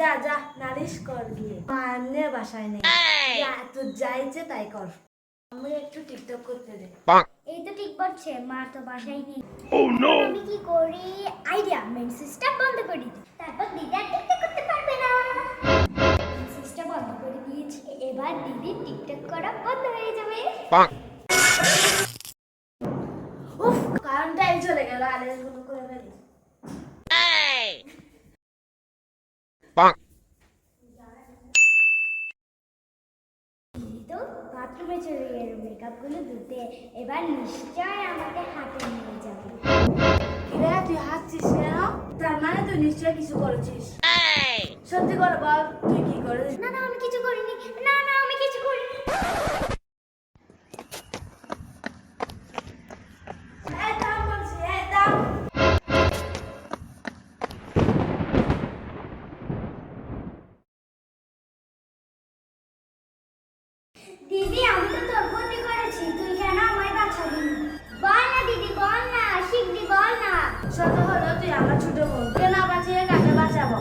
যা যা নালিশ কর গিয়ে মা এমনি বাসায় নেই। যা তোর যা ইচ্ছে তাই কর। আমি একটু টিকটক করতে দে এই তো ঠিক বলছে মা তো বাসায় নেই। আমি কি করি? আইডিয়া মেন সিস্টেম বন্ধ করে দিই। তারপর দিদি আর টিকটক করতে পারবে না। সিস্টেম বন্ধ করে দিয়েছি এবার দিদি টিকটক করা বন্ধ হয়ে যাবে। উফ কারেন্টটাই চলে গেল আরে বাথরুমে চলে গেল। ধুতে। এবার নিশ্চয় আমাকে হাতে নিয়ে যাবে। কিরে তুই হাসছিস কেন? তার মানে তুই কিছু করেছিস। সত্যি করে বল তুই কি করেছিস? না না আমি কিছু করিনি। না না আমি কিছু করিনি। দিদি আমি তো তোর ক্ষতি করেছি। তুই কেন আমায় বাঁচাবি? বল না দিদি বল না। শিখবি বল না। সত্য হলো তুই আমার ছোট বোন কে না বাঁচিয়ে কাকে বাঁচাবো?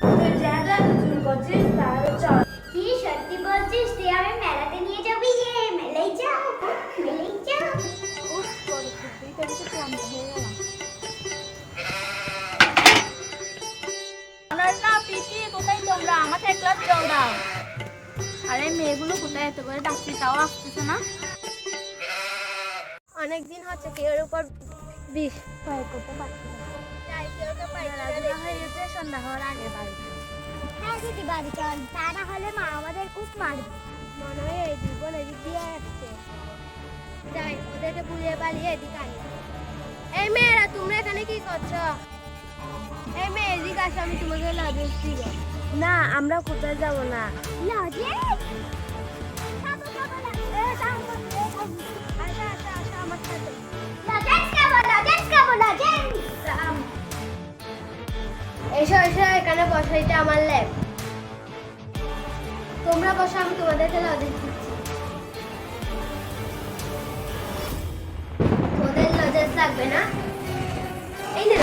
তুই যেটা চুল করছিস তাহলে চল। কি সত্যি বলছিস? তুই আমি মেলাতে নিয়ে যাবি যে? মেলাই যাও মেলাই যাও আমার না পিটি কোথায় তোমরা? আমাকে এক ক্লাস জল দাও। আরে মেয়েগুলো কোথায় এত করে ডাকছি? তাও আসতেছে না। অনেকদিন হচ্ছে কেউ উপর বিষ প্রয়োগ করতে পারছি না। হয়ে গেছে সন্ধ্যা হওয়ার আগে বাড়ি। হ্যাঁ দিদি বাড়ি চল। তা না হলে মা আমাদের খুব মারবে। মনে হয় এই দুই এদিক দিয়ে আসছে। যাই ওদেরকে পুড়িয়ে পালিয়ে এদিক আনি এই মেয়েরা তোমরা এখানে কি করছ? এই মেয়ে এদিকে আসো আমি তোমাকে দিব। না আমরা কোথায় যাব না? বসো এটা আমার ল্যাব তোমরা বসো আমি লজেন্স দিচ্ছি। লজেন্স লাগবে না? এই নে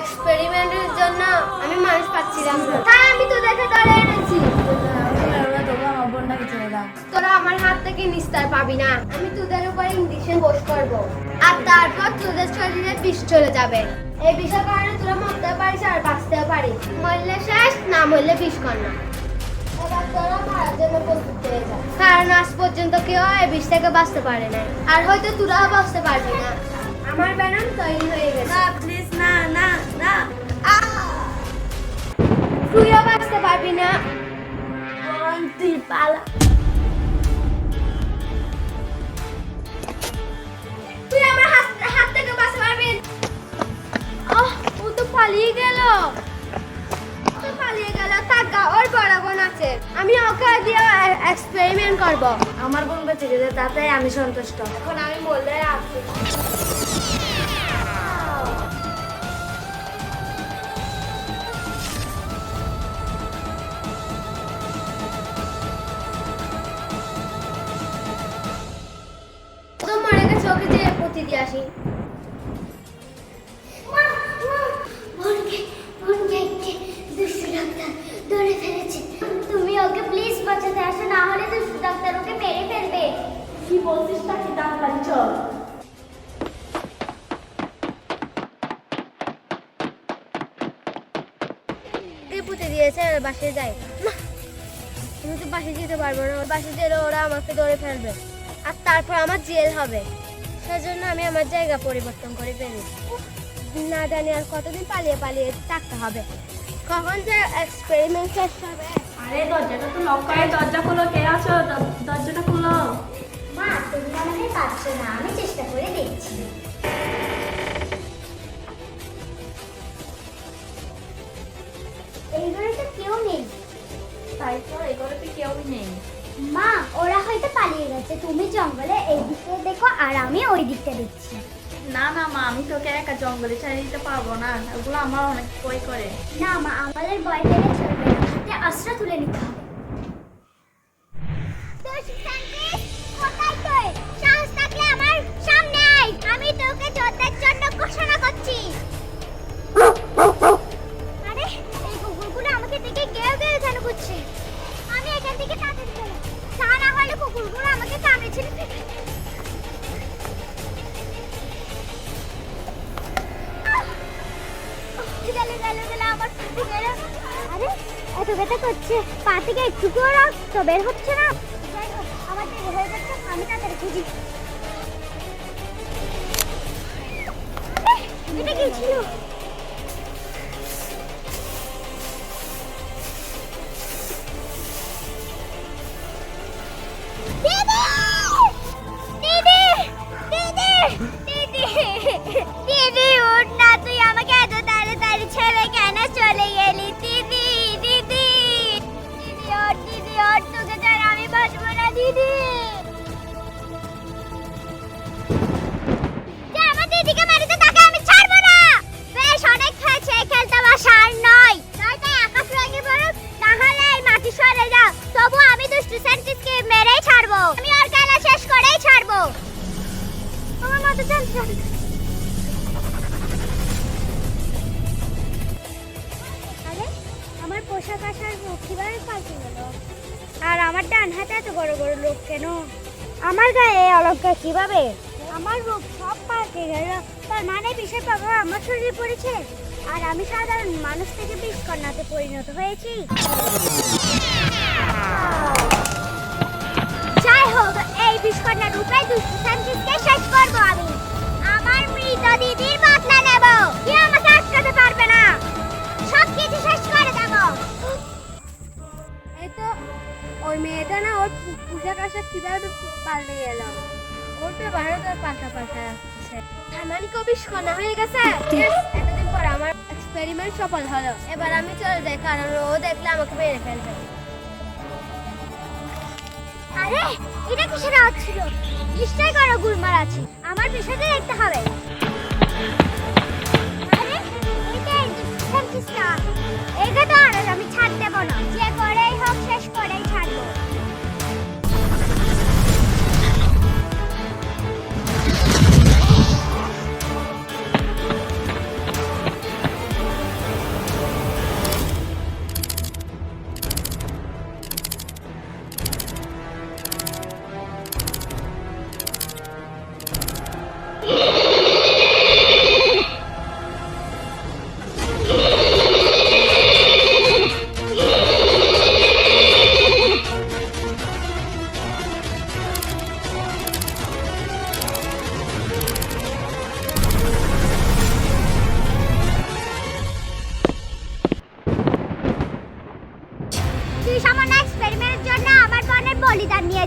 এক্সপেরিমেন্টের জন্য আমি মানুষ পাচ্ছিলাম হ্যাঁ আমি তোদেরকে ধরে এনেছি। ছেড়ে দাও। তোরা আমার হাত থেকে নিস্তার পাবি না। আমি তোদের উপর ইঞ্জেকশন করব। আর তারপর তোদের শরীরে বিষ চলে যাবে। এই বিষের কারণে তোরা মরতে পারিস আর পারিস। মরলে শেষ, না মরলে বিষ কারণ আজ পর্যন্ত কেউ এই বিষ থেকে বাঁচতে পারে না আর হয়তো তোরাও বাঁচতে পারবি না। আমার ব্যানাম তৈরি হয়ে গেছে। প্লিজ না না না। তুইও বাঁচতে পারবি না। তুই পালা তুই আমার থেকে পালিয়ে গেল। তো পালিয়ে গেল। টাকা ওর আছে আমি ওকে দিয়ে এক্সপেরিমেন্ট করব। আমার বোন বেঁচে তাতে আমি সন্তুষ্ট। এখন আমি বললে আসছি দিয়ে আসি। মা মা বোনকে বোনকে একটি দুষ্টু ডাক্তার ধরে ফেলেছে। তুমি ওকে প্লিজ বাঁচাতে আসো না হলে দুষ্টু ডাক্তার ওকে মেরে ফেলবে। কি বলছিস তাকে দাম চল। পুঁতে দিয়েছে বাসে যাই আমি তো বাসে যেতে পারব না। বাসে গেলে ওরা আমাকে ধরে ফেলবে। আর তারপর আমার জেল হবে। সেজন্য আমি আমার জায়গা পরিবর্তন করে ফেলি না জানি আর কতদিন পালিয়ে পালিয়ে থাকতে হবে। কখন যে এক্সপেরিমেন্ট শেষ হবে? আরে দরজাটা তো লক করে দরজা খুলো কে আছো? দরজাটা খুলো। মা তুমি আমাকে পাচ্ছ না আমি চেষ্টা করে দেখছি। এই ঘরে তো কেউ নেই। তাই তো এই ঘরেতে কেউই নেই। মা ওরা হয়তো পালিয়ে গেছে তুমি জঙ্গলে এই দিকটা দেখো আর আমি ওই দিকটা দেখছি। না না মা আমি তোকে একা জঙ্গলে ছেড়ে দিতে পারব না। ওগুলো আমার অনেক বই করে। না মা আমাদের ভয় পেলে আরে, এত ব্যথা করছে। পা থেকে একটু করে তো বের হচ্ছে না। আমি তাদের খুঁজি। এটা কি ছিল? হাতে এত বড় বড় লোক কেন? আমার গায়ে অলঙ্কার কীভাবে? আমার রূপ সব পাল্টে গেল। তার মানে বিষয় প্রভাব আমার শরীরে পড়েছে? আর আমি সাধারণ মানুষ থেকে বিষকন্যাতে পরিণত হয়েছি। পাল্টে গেল ওর তো ভারতের পাল্টা পাল্টা আসছে। মানে কবি শোনা হয়ে গেছে? এতদিন পর আমার এক্সপেরিমেন্ট সফল হলো। এবার আমি চলে যাই কারণ ও দেখলে আমাকে মেরে ফেলবে। আরে এটা কিসের আওয়াজ ছিল? নিশ্চয়ই কারও গুলমার আছে। আমার পিছনে দেখতে হবে। আরে এটা আমি ছাড় দেব না।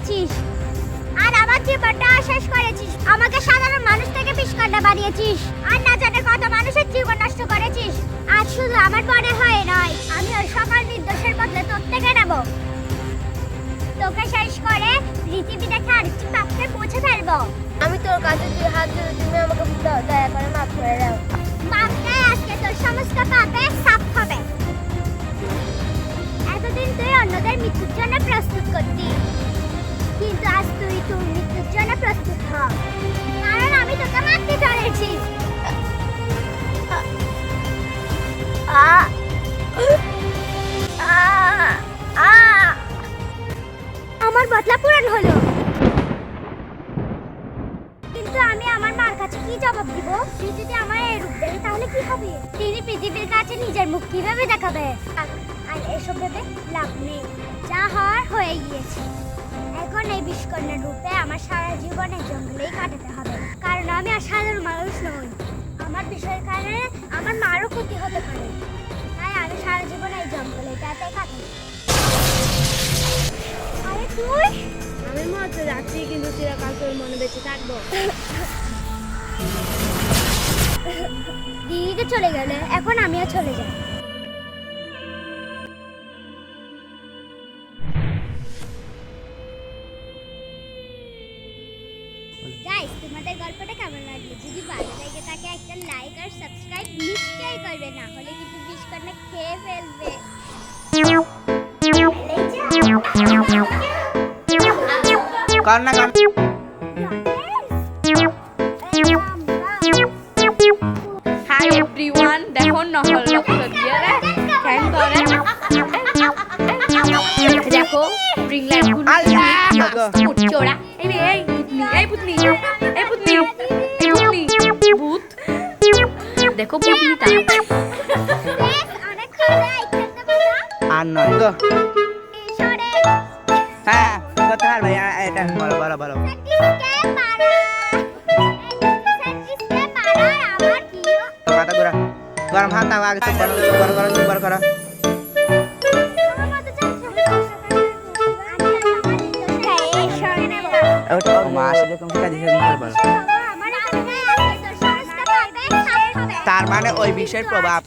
নিয়েছিস আর আমার জীবনটা শেষ করেছিস। আমাকে সাধারণ মানুষ থেকে বিষকন্যা বানিয়েছিস। আর না জানে কত মানুষের জীবন নষ্ট করেছিস। আজ শুধু আমার বোনের হয় নয় আমি ওই সকল নির্দোষের বদলে তোর থেকে নেব। তোকে শেষ করে পৃথিবী দেখে আরেকটি পাপকে পৌঁছে ফেলব। আমি তোর কাছে দুই হাত ধরে তুমি আমাকে দয়া করে মাফ করে দাও। পাপটাই আজকে তোর সমস্ত পাপে সাফ হবে। এতদিন তুই অন্যদের মৃত্যুর জন্য প্রস্তুত করতি। কিন্তু আজ তুই তোর মৃত্যুর জন্য প্রস্তুত হ। কারণ আমি তোকে মারতে চলেছি আমার বদলা পূরণ হলো। কিন্তু আমি আমার মার কাছে কি জবাব দিব? সে যদি আমার এই রূপ তাহলে কি হবে? তিনি পৃথিবীর কাছে নিজের মুখ কীভাবে দেখাবে? আর এসব ভেবে লাভ নেই। যা হওয়ার হয়ে গিয়েছে। এখন এই বিষকন্যার রূপে আমার সারা জীবন এই জঙ্গলেই কাটাতে হবে। কারণ আমি আর সাধারণ মানুষ নই। আমার বিষয়ের কারণে আমার মারও ক্ষতি হতে পারে। তাই আমি সারা জীবন এই জঙ্গলে তাতে কাটাই আরে তুই? আমি মরতে যাচ্ছি কিন্তু চিরকাল তোর মনে বেঁচে থাকব। দিদি তো চলে গেলে এখন আমিও চলে যাই। কর না কর হাই এভরিওয়ান দেখো নহল করে দেখো রিং লাইটগুলো আল্লাহ! এই এই এই পুতনি এই পুতনি এই পুতনি। ভূত। দেখো পুতনিটা। আর নয়। গরম হাত দাও, আগে চুপ করো চুপ করো চুপ করো করো। তার মানে ওই বিষয়ের প্রভাব।